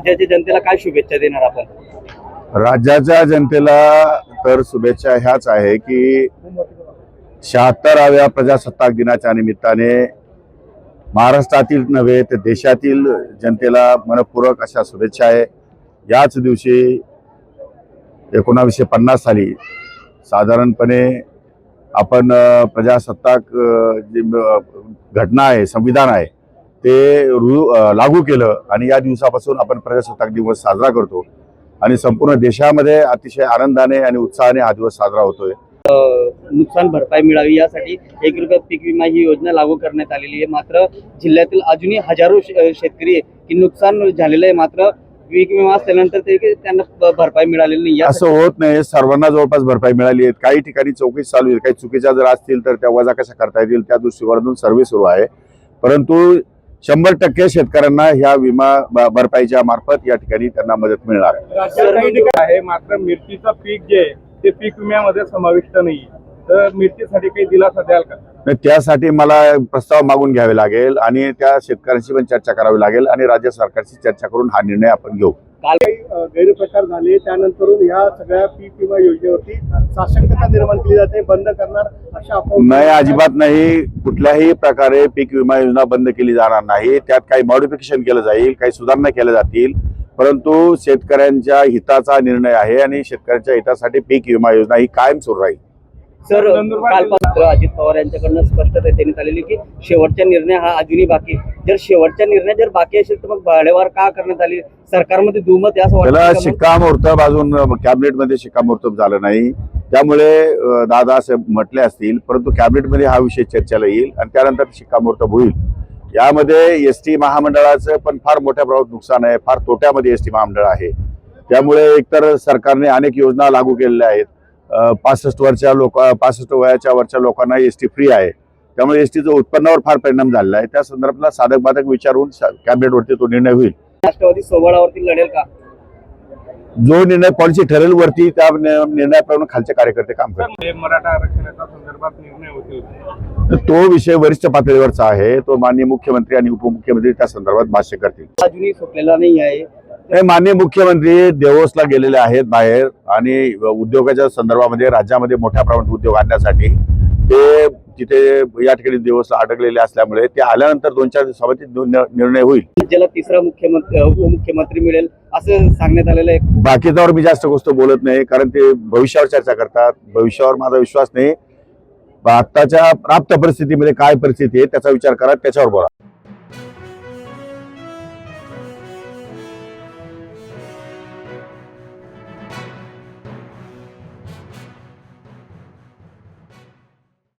राज्याच्या जनतेला काय शुभेच्छा देणार आपण? राज्याच्या जनतेला तर शुभेच्छा ह्याच आहे की शहात्तराव्या प्रजासत्ताक दिनाच्या निमित्ताने महाराष्ट्रातील नव्हे तर देशातील जनतेला मनपूरक अशा शुभेच्छा आहे. याच दिवशी एकोणावीसशे पन्नास साली साधारणपणे आपण प्रजासत्ताक जी घटना आहे संविधान आहे ते रु लागू केलं आणि या दिवसापासून आपण प्रजासत्ताक दिवस साजरा करतो. आणि संपूर्ण देशामध्ये अतिशय आनंदाने आणि उत्साहाने हा दिवस साजरा होतोय. नुकसान भरपाई मिळावी यासाठी एक रुपया पीक विमा ही योजना लागू करण्यात आलेली आहे. मात्र जिल्ह्यातील अजूनही हजारो शेतकरी की नुकसान झालेलं आहे. मात्र पीक विमा असल्यानंतर ते त्यांना भरपाई मिळालेली नाही. असं होत नाही. सर्वांना जवळपास भरपाई मिळाली आहे काही ठिकाणी चौकशी चालू आहे काही चुकीच्या जर असतील तर त्या वजा कशा करता येतील त्या दृष्टिकोनातून सर्वे सुरू आहे. परंतु शंभर टक्के शेतकऱ्यांना ह्या विमा भरपाईच्या मार्फत या ठिकाणी त्यांना मदत मिळणार आहे. मात्र मिरचीचं पीक जे ते पीक विम्यामध्ये समाविष्ट नाही तर मिरचीसाठी काही दिलासा द्याल का? त्यासाठी मला प्रस्ताव मागून घ्यावे लागेल आणि त्या शेतकऱ्यांशी पण चर्चा करावी लागेल आणि राज्य सरकारशी चर्चा करून हा निर्णय आपण घेऊ. अ, गैरप्रकार झाले त्यानंतरून ह्या सगळ्या पीक विमा योजनेवरती साशंकता निर्माण केली जाते बंद करणार अशा नाही अजिबात नाही. कुठल्याही प्रकारे पीक विमा योजना बंद केली जाणार नाही. त्यात काही मॉडिफिकेशन केलं जाईल काही सुधारणा केल्या जातील. परंतु शेतकऱ्यांच्या हिताचा निर्णय आहे आणि शेतकऱ्यांच्या हितासाठी पीक विमा योजना ही कायम सुरू राहील. सर कालपासून अजित पवार यांच्याकडनं स्पष्टता देण्यात आलेली की शेवटचा निर्णय हा अजूनही बाकी. जर शेवटचा निर्णय जर बाकी असेल तर मग भाडेवार का करण्यात आली? सरकारमध्ये दुमत त्याला मग? शिक्कामोर्तब अजून कॅबिनेटमध्ये शिक्कामोर्तब झालं नाही. त्यामुळे दादा असे म्हटले असतील परंतु कॅबिनेटमध्ये हा विषय चर्चेला येईल आणि त्यानंतर शिक्कामोर्तब होईल. यामध्ये एस टी महामंडळाचं पण फार मोठ्या प्रमाणात नुकसान आहे फार तोट्यामध्ये एस टी महामंडळ आहे. त्यामुळे एकतर सरकारने अनेक योजना लागू केलेल्या आहेत. पासष्ट वर्षा लोक पासष्ट वयाच्या वरच्या लोकांना एस टी फ्री आहे. त्यामुळे एस टीचं उत्पन्नावर फार परिणाम झालेला आहे. त्या संदर्भातला साधक बाधक विचारून कॅबिनेटवरती तो निर्णय होईल. राष्ट्रवादी सोबळावरती लढेल का? जो निर्णय पॉलिसी ठरेल वरती त्या निर्णयाप्रमाणे खालचे कार्यकर्ते काम करतात मराठा आरक्षणाच्या संदर्भात निर्णय होते होते. तर तो विषय वरिष्ठ पातळीवरचा आहे. तो माननीय मुख्यमंत्री आणि उपमुख्यमंत्री त्या संदर्भात भाष्य करतील. अजूनही सुटलेला नाही आहे. हे माननीय मुख्यमंत्री देवोसला गेलेले आहेत बाहेर आणि उद्योगाच्या संदर्भामध्ये राज्यामध्ये मोठ्या प्रमाणात उद्योग आणण्यासाठी ते तिथे या ठिकाणी देवसला अडकलेले असल्यामुळे ते आल्यानंतर दोन चार दिवसामध्ये निर्णय निर्णय होईल. राज्याला तिसरा मुख्यमंत्री उपमुख्यमंत्री मिळेल असं सांगण्यात आलेलं आहे. बाकीच्यावर मी जास्त गोष्ट बोलत नाही कारण ते भविष्यावर चर्चा करतात. भविष्यावर माझा विश्वास नाही. आत्ताच्या प्राप्त परिस्थितीमध्ये काय परिस्थिती आहे त्याचा विचार करा त्याच्यावर बोला.